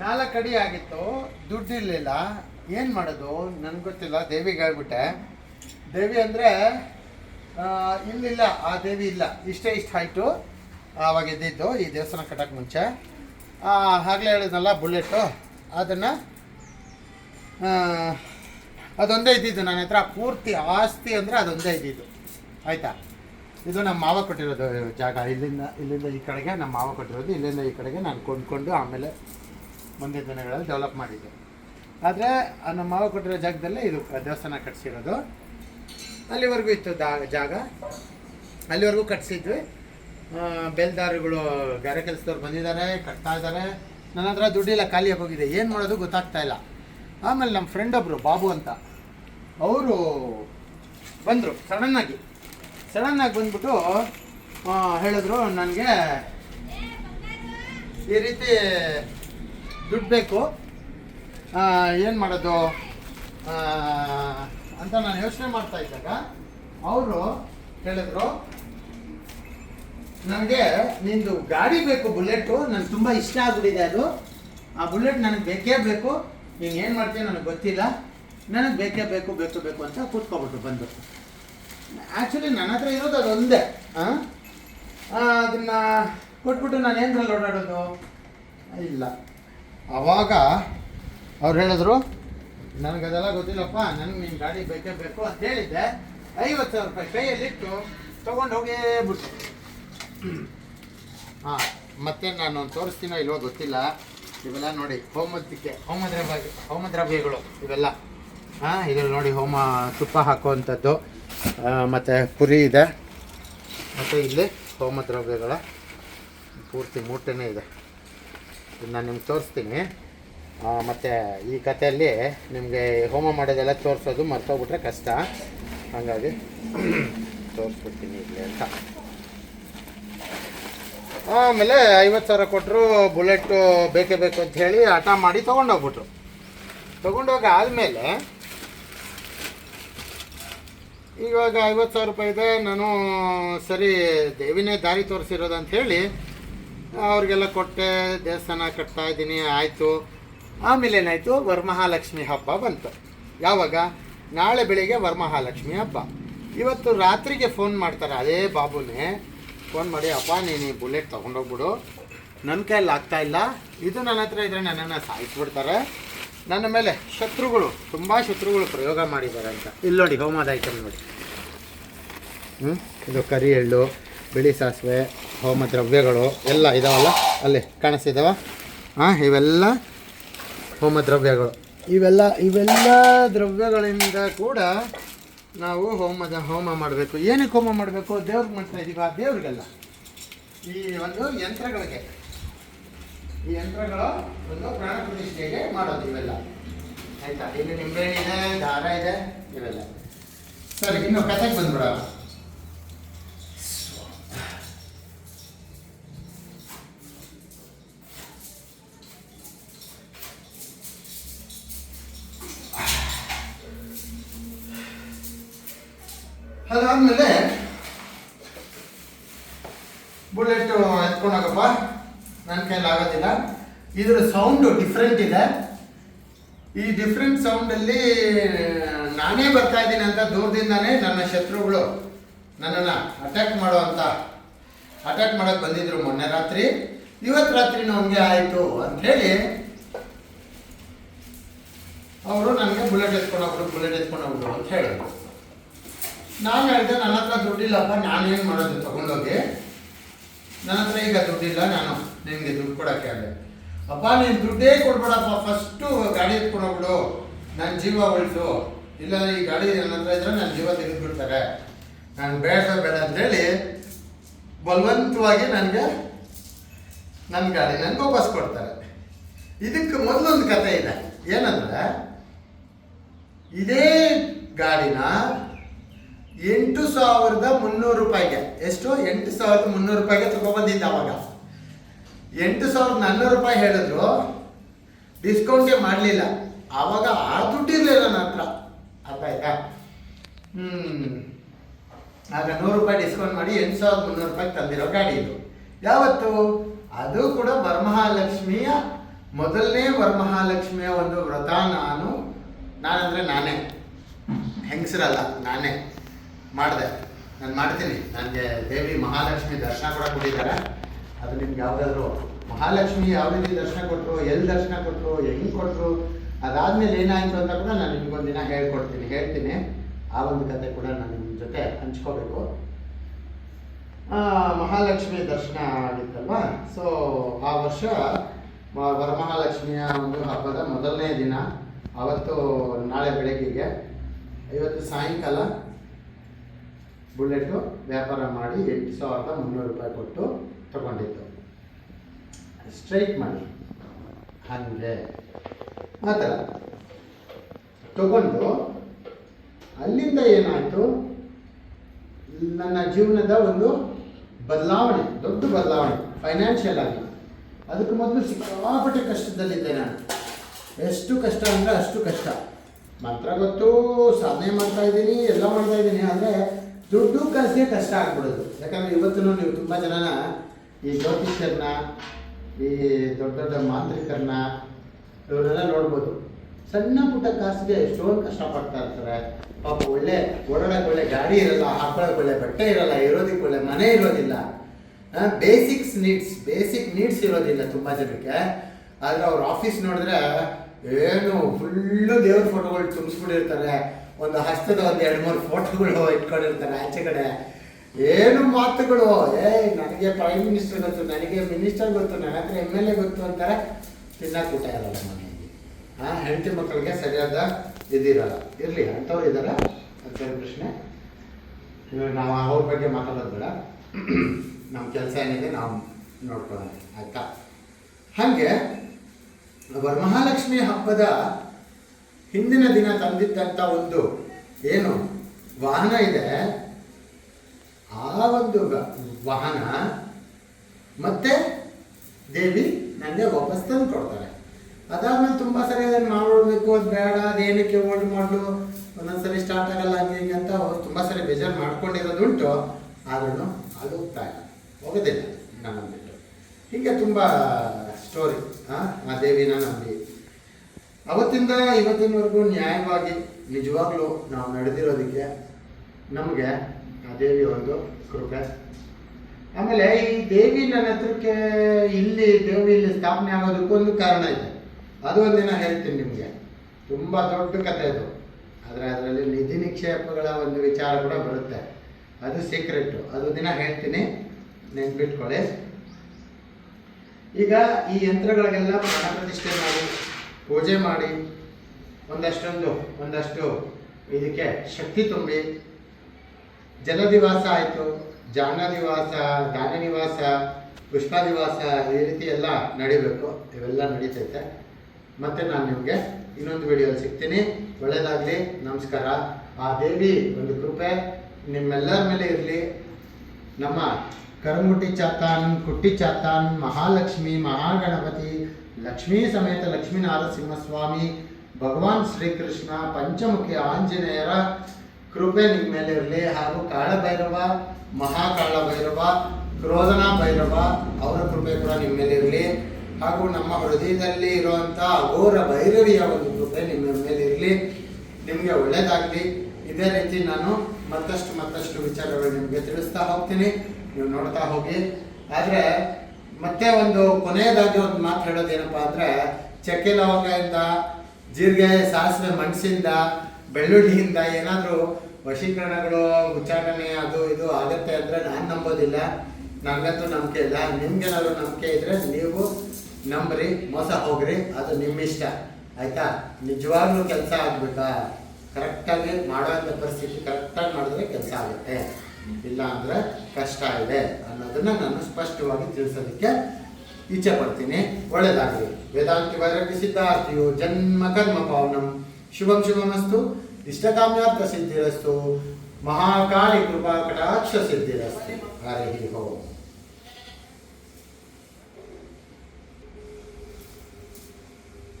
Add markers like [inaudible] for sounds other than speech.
ನಾಲ್ಕು ಅಡಿ ಆಗಿತ್ತು, ದುಡ್ಡು ಇರಲಿಲ್ಲ. ಏನು ಮಾಡೋದು? ನನಗೆ ಗೊತ್ತಿಲ್ಲ, ದೇವಿಗೆ ಹೇಳ್ಬಿಟ್ಟೆ. ದೇವಿ ಅಂದರೆ ಇಲ್ಲಿಲ್ಲ, ಆ ದೇವಿ ಇಲ್ಲ. ಇಷ್ಟೇ ಇಷ್ಟು ಹೈಟು ಆವಾಗ ಇದ್ದಿದ್ದು ಈ ದೇವಸ್ಥಾನ ಕಟ್ಟೋಕ್ಕೆ ಮುಂಚೆ. ಆಗಲೇ ಹೇಳಿದ್ನಲ್ಲ ಬುಲೆಟು. ಅದನ್ನು ಅದೊಂದೇ ಇದ್ದಿದ್ದು ನನ್ನ ಹತ್ರ. ಪೂರ್ತಿ ಆಸ್ತಿ ಅಂದರೆ ಅದೊಂದೇ ಇದ್ದಿದ್ದು. ಆಯಿತಾ? ಇದು ನಮ್ಮ ಮಾವ ಕೊಟ್ಟಿರೋದು ಜಾಗ. ಇಲ್ಲಿಂದ ಇಲ್ಲಿಂದ ಈ ಕಡೆಗೆ ನಮ್ಮ ಮಾವ ಕೊಟ್ಟಿರೋದು, ಇಲ್ಲಿಂದ ಈ ಕಡೆಗೆ ನಾನು ಕೊಂಡ್ಕೊಂಡು ಆಮೇಲೆ ಮುಂದಿನ ದಿನಗಳಲ್ಲಿ ಡೆವಲಪ್ ಮಾಡಿದ್ದೆ. ಆದರೆ ನಮ್ಮ ಮಾವ ಕೊಟ್ಟಿರೋ ಜಾಗದಲ್ಲೇ ಇದು ದೇವಸ್ಥಾನ ಕಟ್ಸಿರೋದು. ಅಲ್ಲಿವರೆಗೂ ಇತ್ತು ದಾ, ಜಾಗ. ಅಲ್ಲಿವರೆಗೂ ಕಟ್ಸಿದ್ವಿ. ಬೇಲ್ದಾರುಗಳು ಗಾರೆ ಕೆಲಸದವ್ರು ಬಂದಿದ್ದಾರೆ, ಕಟ್ತಾ ಇದ್ದಾರೆ. ನನ್ನ ಹತ್ರ ದುಡ್ಡಿಲ್ಲ ಖಾಲಿಯಾಗಿ ಹೋಗಿದೆ. ಏನು ಮಾಡೋದು ಗೊತ್ತಾಗ್ತಾ ಇಲ್ಲ. ಆಮೇಲೆ ನಮ್ಮ ಫ್ರೆಂಡ್ ಒಬ್ಬರು ಬಾಬು ಅಂತ, ಅವರು ಬಂದರು ಸಡನ್ನಾಗಿ ಸಡನ್ನಾಗಿ ಬಂದ್ಬಿಟ್ಟು ಹೇಳಿದ್ರು, ನನಗೆ ಈ ರೀತಿ ದುಡ್ಡು ಬೇಕು. ಏನು ಮಾಡೋದು? ಅಂತ ನಾನು ಯೋಚನೆ ಮಾಡ್ತಾ ಇದ್ದಾಗ ಅವರು ಹೇಳಿದ್ರು, ನನಗೆ ನಿಂದು ಗಾಡಿ ಬೇಕು ಬುಲೆಟು ನನಗೆ ತುಂಬ ಇಷ್ಟ ಆಗ್ಬಿಟ್ಟಿದೆ ಅದು. ಆ ಬುಲೆಟ್ ನನಗೆ ಬೇಕೇ ಬೇಕು. ನೀನು ಏನು ಮಾಡ್ತೀಯ ನನಗೆ ಗೊತ್ತಿಲ್ಲ. ನನಗೆ ಬೇಕೇ ಬೇಕು ಬೇಕು ಬೇಕು ಅಂತ ಕೂತ್ಕೊಬಿಟ್ರು ಬಂದು ಆ್ಯಕ್ಚುಲಿ ನನ್ನ ಹತ್ರ ಇರೋದು ಅದೊಂದೇ? ಅದನ್ನು ಅದನ್ನ ಕೊಟ್ಬಿಟ್ಟು ನಾನು ಏನರಲ್ಲಿ ಓಡಾಡೋದು? ಇಲ್ಲ. ಅವಾಗ ಅವ್ರು ಹೇಳಿದ್ರು ನನಗೆ ಅದೆಲ್ಲ ಗೊತ್ತಿಲ್ಲಪ್ಪ, ನನಗೆ ನಿನ್ನ ಗಾಡಿ ಬೇಕೇ ಬೇಕು ಅಂತ ಹೇಳಿದ್ದೆ. ಐವತ್ತು ಸಾವಿರ ರೂಪಾಯಿ ಕೈಯಲ್ಲಿಟ್ಟು ತೊಗೊಂಡು ಹೋಗೇ ಬಿಟ್ಟು ಹಾಂ, ಮತ್ತೆ ನಾನು ತೋರಿಸ್ತೀನೋ ಇಲ್ವೋ ಗೊತ್ತಿಲ್ಲ. ಇವೆಲ್ಲ ನೋಡಿ ಹೋಮದಕ್ಕೆ ಹೋಮದ್ರವ್ಯ ಹೋಮದ್ರವ್ಯಗಳು ಹೋಮ ದ್ರವ್ಯಗಳು ಇವೆಲ್ಲ. ಹಾಂ, ಇದ್ರಲ್ಲಿ ನೋಡಿ, ಹೋಮ ತುಪ್ಪ ಹಾಕುವಂಥದ್ದು. ಮತ್ತು ಪುರಿ ಇದೆ. ಮತ್ತು ಇಲ್ಲಿ ಹೋಮದ್ರವ್ಯಗಳ ಪೂರ್ತಿ ಮೂಟೆನೇ ಇದೆ. ನಾನು ನಿಮ್ಗೆ ತೋರಿಸ್ತೀನಿ. ಮತ್ತು ಈ ಕಥೆಯಲ್ಲಿ ನಿಮಗೆ ಹೋಮ ಮಾಡೋದೆಲ್ಲ ತೋರಿಸೋದು ಮರ್ತೋಗ್ಬಿಟ್ರೆ ಕಷ್ಟ. ಹಾಗಾಗಿ [clears throat] ತೋರಿಸ್ಬಿಡ್ತೀನಿ ಇಲ್ಲಿ ಅಂತ. ಆಮೇಲೆ ಐವತ್ತು ಸಾವಿರ ಕೊಟ್ಟರು ಬುಲೆಟ್ಟು ಬೇಕೇ ಬೇಕು ಅಂತ ಹೇಳಿ ಹಠ ಮಾಡಿ ತೊಗೊಂಡೋಗ್ಬಿಟ್ರು. ತೊಗೊಂಡೋಗಿ ಆದಮೇಲೆ ಇವಾಗ ಐವತ್ತು ಸಾವಿರ ರೂಪಾಯಿ ಇದೆ, ನಾನು ಸರಿ ದೇವಿನೇ ದಾರಿ ತೋರಿಸಿರೋದು ಹೇಳಿ ಅವ್ರಿಗೆಲ್ಲ ಕೊಟ್ಟೆ, ದೇವಸ್ಥಾನ ಕಟ್ತಾ ಇದ್ದೀನಿ, ಆಯಿತು. ಆಮೇಲೆ ಏನಾಯಿತು? ವರಮಹಾಲಕ್ಷ್ಮಿ ಹಬ್ಬ ಬಂತು. ಯಾವಾಗ? ನಾಳೆ ಬೆಳಿಗ್ಗೆ ವರಮಹಾಲಕ್ಷ್ಮಿ ಹಬ್ಬ. ಇವತ್ತು ರಾತ್ರಿಗೆ ಫೋನ್ ಮಾಡ್ತಾರೆ ಅದೇ ಬಾಬುನೇ. ಫೋನ್ ಮಾಡಿ, ಅಪ್ಪ, ನೀನು ಈ ಬುಲೆಟ್ ತೊಗೊಂಡೋಗ್ಬಿಡು. ನನ್ನ ಕೈಯಲ್ಲಿ ಆಗ್ತಾ ಇಲ್ಲ. ಇದು ನನ್ನ ಹತ್ರ ಇದ್ರೆ ನನ್ನನ್ನು ಸಾಯಿಸ್ಬಿಡ್ತಾರೆ. ನನ್ನ ಮೇಲೆ ಶತ್ರುಗಳು, ತುಂಬ ಶತ್ರುಗಳು ಪ್ರಯೋಗ ಮಾಡಿದ್ದಾರೆ ಅಂತ. ಇಲ್ಲಿ ನೋಡಿ ಹೋಮದ ಐಟಮ್ ನೋಡಿ. ಹ್ಞೂ ಇದು ಕರಿ ಎಳ್ಳು. ಬಿಳಿ ಸಾಸಿವೆ, ಹೋಮ ದ್ರವ್ಯಗಳು ಎಲ್ಲ ಇದಾವಲ್ಲ? ಅಲ್ಲಿ ಕಾಣಿಸ್ತಿದ್ದಾವ ಹಾಂ ಇವೆಲ್ಲ ಹೋಮ ದ್ರವ್ಯಗಳು. ಇವೆಲ್ಲ ಇವೆಲ್ಲ ದ್ರವ್ಯಗಳಿಂದ ಕೂಡ ನಾವು ಹೋಮದ, ಹೋಮ ಮಾಡಬೇಕು. ಏನಕ್ಕೆ ಹೋಮ ಮಾಡಬೇಕು? ದೇವ್ರಿಗೆ ಮಾಡ್ತಾ ಇದೀವಿ? ಆ ದೇವ್ರಿಗೆಲ್ಲ. ಈ ಒಂದು ಯಂತ್ರಗಳಿಗೆ. ಈ ಯಂತ್ರಗಳು ಒಂದು ಪ್ರಾಣ ಪ್ರತಿಷ್ಠೆಗೆ ಮಾಡೋದು ಇವೆಲ್ಲ. ಆಯ್ತಾ? ಇಲ್ಲಿ ನಿಂಬೆ ಇದೆ, ದಾರ ಇದೆ, ಇವೆಲ್ಲ. ಸರಿ, ಇನ್ನು ಕಥೆಗೆ ಬಂದ್ಬಿಡ ಬುಲೆಟ್ ಎತ್ಕೊಂಡೋಗಪ್ಪ. ನನ್ನ ಕೈಯಲ್ಲಿ ಆಗೋದಿಲ್ಲ. ಇದರ ಸೌಂಡು ಡಿಫ್ರೆಂಟ್ ಇದೆ. ಈ ಡಿಫ್ರೆಂಟ್ ಸೌಂಡಲ್ಲಿ ನಾನೇ ಬರ್ತಾ ಇದ್ದೀನಿ ಅಂತ ದೂರದಿಂದಾನೇ ನನ್ನ ಶತ್ರುಗಳು ನನ್ನನ್ನು ಅಟ್ಯಾಕ್ ಮಾಡುವಂಥ ಅಟ್ಯಾಕ್ ಮಾಡೋಕ್ಕೆ ಬಂದಿದ್ರು ಮೊನ್ನೆ ರಾತ್ರಿ. ಇವತ್ತು ರಾತ್ರಿನೂ ಹಂಗೆ ಆಯಿತು ಅಂಥೇಳಿ ಅವರು ನನಗೆ ಬುಲೆಟ್ ಎತ್ಕೊಂಡು ಹೋಗ್ಬಿಡು ಬುಲೆಟ್ ಎತ್ಕೊಂಡು ಹೋಗ್ಬಿಡು ಅಂತ ಹೇಳಿದ್ರು. ನಾನು ಹೇಳಿದೆ ನನ್ನ ಹತ್ರ ದುಡ್ಡಿಲ್ಲಪ್ಪ, ನಾನೇನು ಮಾಡೋದು? ತಗೊಂಡೋಗಿ. ನನ್ನ ಹತ್ರ ಈಗ ದುಡ್ಡಿಲ್ಲ, ನಾನು ನಿನಗೆ ದುಡ್ಡು ಕೊಡೋಕ್ಕೆ ಆಗಲ್ಲ. ಅಪ್ಪ, ನೀನು ದುಡ್ಡೇ ಕೊಡ್ಬೇಡಪ್ಪ ಫಸ್ಟು ಗಾಡಿ ಎತ್ಕೊಂಡು ಹೋಗ್ಬಿಡು. ನನ್ನ ಜೀವ ಉಳಿಸು. ಇಲ್ಲ, ಈ ಗಾಡಿ ನನ್ನ ಹತ್ರ ಇದ್ರೆ ನನ್ನ ಜೀವ ತೆಗೆದುಬಿಡ್ತಾರೆ. ನಾನು ಬೇಡ ಬೇಡ ಅಂತೇಳಿ ಬಲವಂತವಾಗಿ ನನಗೆ ನನ್ನ ಗಾಡಿ ನನಗೆ ವಾಪಸ್ ಕೊಡ್ತಾರೆ. ಇದಕ್ಕೆ ಮೊದಲೊಂದು ಕತೆ ಇದೆ. ಏನಂದ್ರೆ, ಇದೇ ಗಾಡಿನ ಎಂಟು ಸಾವಿರದ ಮುನ್ನೂರು ರೂಪಾಯಿಗೆ. ಎಷ್ಟು? ಎಂಟು ಸಾವಿರದ ಮುನ್ನೂರು ರೂಪಾಯಿಗೆ ತಗೊಬಂದಿದ್ದೆ ಅವಾಗ. ಎಂಟು ಸಾವಿರದ ನಾನ್ನೂರು ರೂಪಾಯಿ ಹೇಳಿದ್ರು. ಡಿಸ್ಕೌಂಟೇ ಮಾಡಲಿಲ್ಲ. ಆವಾಗ ಆ ದುಡ್ಡಿರಲಿಲ್ಲ ನನ್ನ ಹತ್ರ ಅರ್ಥ ಆಯ್ತಾ ಹ್ಞೂ ಆಗ ನೂರು ರೂಪಾಯಿ ಡಿಸ್ಕೌಂಟ್ ಮಾಡಿ ಎಂಟು ಸಾವಿರದ ಮುನ್ನೂರು ರೂಪಾಯಿಗೆ ತಂದಿರೋ ಗಾಡಿ ಇದು. ಯಾವತ್ತು? ಅದು ಕೂಡ ವರಮಹಾಲಕ್ಷ್ಮಿಯ, ಮೊದಲನೇ ವರಮಹಾಲಕ್ಷ್ಮಿಯ ಒಂದು ವ್ರತ ನಾನು, ನಾನಂದರೆ ನಾನೇ. ಹೆಂಗಸರಲ್ಲ, ನಾನೇ. ಮಾಡಿದೆ. ನಾನು ಮಾಡ್ತೀನಿ. ನನಗೆ ದೇವಿ ಮಹಾಲಕ್ಷ್ಮಿ ದರ್ಶನ ಕೂಡ ಕೊಟ್ಟಿದ್ದಾರೆ. ಅದು ನಿಮ್ಗೆ ಯಾವುದಾದ್ರು ಮಹಾಲಕ್ಷ್ಮಿ ಯಾವ ರೀತಿ ದರ್ಶನ ಕೊಟ್ಟರು ಎಲ್ಲಿ ದರ್ಶನ ಕೊಟ್ಟರು ಹೆಂಗೆ ಕೊಟ್ಟರು ಅದಾದ್ಮೇಲೆ ಏನಾಯಿತು ಅಂತ ಕೂಡ ನಾನು ನಿಮ್ಗೊಂದಿನ ಹೇಳ್ಕೊಡ್ತೀನಿ. ಹೇಳ್ತೀನಿ. ಆ ಒಂದು ಕತೆ ಕೂಡ ನಾನು ನಿಮ್ಮ ಜೊತೆ ಹಂಚ್ಕೋಬೇಕು. ಮಹಾಲಕ್ಷ್ಮಿ ದರ್ಶನ ಆಗಿತ್ತಲ್ವಾ? ಸೊ ಆ ವರ್ಷ ವರಮಹಾಲಕ್ಷ್ಮಿಯ ಒಂದು ಹಬ್ಬದ ಮೊದಲನೇ ದಿನ. ಅವತ್ತು ನಾಳೆ ಬೆಳಗ್ಗೆಗೆ. ಇವತ್ತು ಸಾಯಂಕಾಲ ಬುಲೆಟು ವ್ಯಾಪಾರ ಮಾಡಿ ಎಂಟು ಸಾವಿರದ ಮುನ್ನೂರು ರೂಪಾಯಿ ಕೊಟ್ಟು ತಗೊಂಡಿದ್ದು. ಸ್ಟ್ರೈಟ್ ಮಾಡಿ ಹಾಗೆ. ಆ ಥರ ತಗೊಂಡು ಅಲ್ಲಿಂದ ಏನಾಯಿತು? ನನ್ನ ಜೀವನದ ಒಂದು ಬದಲಾವಣೆ, ದೊಡ್ಡ ಬದಲಾವಣೆ ಫೈನಾನ್ಷಿಯಲ್ ಆಗಿ. ಅದಕ್ಕೆ ಮೊದಲು ಸಿಕ್ಕಾಪಟ್ಟೆ ಕಷ್ಟದಲ್ಲಿದ್ದೆ ನಾನು. ಎಷ್ಟು ಕಷ್ಟ ಅಂದರೆ ಅಷ್ಟು ಕಷ್ಟ. ಮಾತ್ರ ಗೊತ್ತು, ಸಾಧನೆ ಮಾಡ್ತಾ ಇದ್ದೀನಿ, ಎಲ್ಲ ಮಾಡ್ತಾ ಇದ್ದೀನಿ. ಆದರೆ ದುಡ್ಡು ಕಾಸಿಗೆ ಕಷ್ಟ ಆಗ್ಬಿಡೋದು. ಯಾಕಂದರೆ ಇವತ್ತು ನೀವು ತುಂಬ ಜನನ ಈ ಜ್ಯೋತಿಷ್ಯರನ್ನ, ಈ ದೊಡ್ಡ ದೊಡ್ಡ ಮಾಂತ್ರಿಕರನ್ನ ಇವರೆಲ್ಲ ನೋಡ್ಬೋದು. ಸಣ್ಣ ಪುಟ್ಟ ಕಾಸಿಗೆ ಎಷ್ಟೊಂದು ಕಷ್ಟಪಡ್ತಾ ಇರ್ತಾರೆ. ಪಾಪ ಒಳ್ಳೆ ಓಡಾಡಕ್ಕೆ ಒಳ್ಳೆ ಗಾಡಿ ಇರಲ್ಲ, ಹಾಕೊಳ್ಳೋಕೆ ಒಳ್ಳೆ ಬಟ್ಟೆ ಇರಲ್ಲ, ಇರೋದಕ್ಕೆ ಒಳ್ಳೆ ಮನೆ ಇರೋದಿಲ್ಲ. ಬೇಸಿಕ್ಸ್ ನೀಡ್ಸ್ ಬೇಸಿಕ್ ನೀಡ್ಸ್ ಇರೋದಿಲ್ಲ ತುಂಬ ಜನಕ್ಕೆ. ಆದರೆ ಅವ್ರ ಆಫೀಸ್ ನೋಡಿದ್ರೆ ಏನು ಫುಲ್ಲು ದೇವ್ರ ಫೋಟೋಗಳು ತುಂಬಿಸ್ಬಿಟ್ಟಿರ್ತಾರೆ. ಒಂದು ಹಸ್ತದ ಒಂದು ಎರಡು ಮೂರು ಫೋಟೋಗಳು ಇಟ್ಕೊಂಡಿರ್ತಾನೆ ಆಚೆ ಕಡೆ. ಏನು ಮಾತುಗಳು? ಏ, ನನಗೆ ಪ್ರೈಮ್ ಮಿನಿಸ್ಟರ್ ಗೊತ್ತು, ನನಗೆ ಮಿನಿಸ್ಟರ್ ಗೊತ್ತು, ನನ್ನ ಹತ್ರ ಎಂ ಎಲ್ ಎ ಗೊತ್ತು ಅಂತಾರೆ. ತಿನ್ನಕ್ಕೆ ಊಟ ಇರಲ್ಲ ಮನೆಯಲ್ಲಿ. ಆ ಹೆಂಡತಿ ಮಕ್ಕಳಿಗೆ ಸರಿಯಾದ ಇದಿರಲ್ಲ. ಇರಲಿ, ಅಂಥವ್ರು ಇದ್ದಾರೆ ಅದು ಬೇರೆ ಪ್ರಶ್ನೆ. ಇವಾಗ ನಾವು ಅವ್ರ ಬಗ್ಗೆ ಮಾತಾಡೋದು ಬೇಡ ನಮ್ಮ ಕೆಲಸ ಏನಿದೆ ನಾವು ನೋಡ್ಕೊಳ್ಳೋಣ. ಆಯ್ತಾ? ಹಾಗೆ, ವರಮಹಾಲಕ್ಷ್ಮಿ ಹಬ್ಬದ ಹಿಂದಿನ ದಿನ ತಂದಿದ್ದಂಥ ಒಂದು ಏನು ವಾಹನ ಇದೆ. ಆ ಒಂದು ವಾಹನ ಮತ್ತೆ ದೇವಿ ನನಗೆ ವಾಪಸ್ ತಂದು ಕೊಡ್ತಾರೆ. ಅದಾದ್ಮೇಲೆ ತುಂಬ ಸರಿ ಅದನ್ನು ಮಾಡಬೇಕು ಅದು ಬೇಡ ಅದೇನಕ್ಕೆ ಓಲ್ಡ್ ಮಾಡಲು, ಒಂದೊಂದ್ಸರಿ ಸ್ಟಾರ್ಟ್ ಆಗಲ್ಲ, ಹಂಗೆ ಅಂತ ತುಂಬ ಸರಿ ಬೇಜಾರು ಮಾಡ್ಕೊಂಡಿರೋದುಂಟು, ಆದ್ರೂ ಅದು ಹೋಗ್ತಾ ಇಲ್ಲ. ಹೋಗೋದಿಲ್ಲ ನಮ್ಮನ್ನು ಬಿಟ್ಟು. ಹೀಗೆ ತುಂಬ ಸ್ಟೋರಿ ಆ ದೇವಿನ ನಂಬಿ ಅವತ್ತಿಂದ ಇವತ್ತಿನವರೆಗೂ ನ್ಯಾಯವಾಗಿ, ನಿಜವಾಗ್ಲೂ ನಾವು ನಡೆದಿರೋದಕ್ಕೆ ನಮಗೆ ಆ ದೇವಿ ಒಂದು ಕೃಪೆ. ಆಮೇಲೆ ಈ ದೇವಿ ನನ್ನ ಹತ್ರಕ್ಕೆ ಇಲ್ಲಿ, ದೇವಿ ಇಲ್ಲಿ ಸ್ಥಾಪನೆ ಆಗೋದಕ್ಕೂ ಒಂದು ಕಾರಣ ಇದೆ. ಅದು ಒಂದಿನ ಹೇಳ್ತೀನಿ ನಿಮಗೆ. ತುಂಬ ದೊಡ್ಡ ಕಥೆ ಅದು. ಆದರೆ ಅದರಲ್ಲಿ ನಿಧಿ ನಿಕ್ಷೇಪಗಳ ಒಂದು ವಿಚಾರ ಕೂಡ ಬರುತ್ತೆ. ಅದು ಸೀಕ್ರೆಟ್ಟು ಅದು ದಿನ ಹೇಳ್ತೀನಿ. ನೆನ್ಪಿಟ್ಕೊಳ್ಳಿ. ಈಗ ಈ ಯಂತ್ರಗಳಿಗೆಲ್ಲ ಪ್ರಾಣ ಪ್ರತಿಷ್ಠೆ ಮಾಡಿ ಪೂಜೆ ಮಾಡಿ ಒಂದಷ್ಟೊಂದು, ಒಂದಷ್ಟು ಇದಕ್ಕೆ ಶಕ್ತಿ ತುಂಬಿ. ಜಲದಿವಾಸ ಆಯಿತು. ಜಾನದಿವಾಸ ದಾನನಿವಾಸ ಪುಷ್ಪಾದಿವಾಸ ಈ ರೀತಿ ಎಲ್ಲ ನಡಿಬೇಕು. ಇವೆಲ್ಲ ನಡೀತೈತೆ. ಮತ್ತೆ ನಾನು ನಿಮಗೆ ಇನ್ನೊಂದು ವಿಡಿಯೋಲಿ ಸಿಗ್ತೀನಿ. ಒಳ್ಳೆಯದಾಗಲಿ ನಮಸ್ಕಾರ. ಆ ದೇವಿ ಒಂದು ಕೃಪೆ ನಿಮ್ಮೆಲ್ಲರ ಮೇಲೆ ಇರಲಿ. ನಮ್ಮ ಕರಮುಟ್ಟಿ ಚಾತಾನ್ ಕುಟ್ಟಿ ಚಾತಾನ್ ಮಹಾಲಕ್ಷ್ಮಿ, ಮಹಾಗಣಪತಿ ಲಕ್ಷ್ಮೀ ಸಮೇತ ಲಕ್ಷ್ಮೀ ನಾರಸಿಂಹಸ್ವಾಮಿ ಭಗವಾನ್ ಶ್ರೀಕೃಷ್ಣ, ಪಂಚಮುಖಿ ಆಂಜನೇಯರ ಕೃಪೆ ನಿಮ್ಮ ಮೇಲೆ ಇರಲಿ. ಹಾಗೂ ಕಾಳಭೈರವ, ಮಹಾಕಾಳಭೈರವ ಕ್ರೋಧನ ಭೈರವ, ಅವರ ಕೃಪೆ ಕೂಡ ನಿಮ್ಮ ಮೇಲೆ ಇರಲಿ. ಹಾಗೂ ನಮ್ಮ ಹೃದಯದಲ್ಲಿ ಇರುವಂಥ ಅಘೋರ ಭೈರವಿಯ ಒಂದು ಕೃಪೆ ನಿಮ್ಮ ಮೇಲೆ ಇರಲಿ. ನಿಮಗೆ ಒಳ್ಳೇದಾಗಲಿ. ಇದೇ ರೀತಿ ನಾನು ಮತ್ತಷ್ಟು ಮತ್ತಷ್ಟು ವಿಚಾರಗಳು ನಿಮಗೆ ತಿಳಿಸ್ತಾ ಹೋಗ್ತೀನಿ. ನೀವು ನೋಡ್ತಾ ಹೋಗಿ. ಆದರೆ ಮತ್ತೆ ಒಂದು ಕೊನೆಯದಾಗಿ ಒಂದು ಮಾತು ಹೇಳೋದೇನಪ್ಪ ಅಂದರೆ, ಚಕ್ಕೆ ಲವಂಗದಿಂದ, ಜೀರಿಗೆ ಸಾಸಿವೆ ಮೆಣಸಿಂದ, ಬೆಳ್ಳುಳ್ಳಿಯಿಂದ ಏನಾದರೂ ವಶೀಕರಣಗಳು ಉಚ್ಚಾರಣೆ ಅದು ಇದು ಆಗುತ್ತೆ ಅಂದರೆ ನಾನು ನಂಬೋದಿಲ್ಲ. ನನಗಂತೂ ನಂಬಿಕೆ ಇಲ್ಲ. ನಿಮ್ಗೇನಾದ್ರೂ ನಂಬಿಕೆ ಇದ್ರೆ ನೀವು ನಂಬ್ರಿ, ಮೋಸ ಹೋಗ್ರಿ. ಅದು ನಿಮ್ಮ ಇಷ್ಟ ಆಯ್ತಾ? ನಿಜವಾಗ್ಲೂ ಕೆಲಸ ಆಗ್ಬೇಕಾ? ಕರೆಕ್ಟಾಗಿ ಮಾಡೋಂಥ ಪರಿಸ್ಥಿತಿ ಕರೆಕ್ಟಾಗಿ ಮಾಡಿದ್ರೆ ಕೆಲಸ ಆಗುತ್ತೆ. ಇಲ್ಲ ಅಂದರೆ ಕಷ್ಟ ಇದೆ ಅನ್ನೋದನ್ನ ನಾನು ಸ್ಪಷ್ಟವಾಗಿ ತಿಳಿಸೋದಕ್ಕೆ ಇಚ್ಛೆ ಪಡ್ತೀನಿ ಒಳ್ಳೆಯದಾಗಲಿ ವೇದಾಂತಿ ವೈರಾಗ್ಯ ಸಿದ್ಧಾರ್ಥಿಯು ಜನ್ಮ ಕರ್ಮ ಪಾವನಂ ಶುಭಂ ಶುಭಮಸ್ತು. ಇಷ್ಟಕಾಮ್ಯಾರ್ಥ ಸಿದ್ಧಿರಸ್ತು. ಮಹಾಕಾಳಿ ಕೃಪಾ ಕಟಾಕ್ಷ ಸಿದ್ಧಿರಸ್ತು. ಹರಿ ಓಂ.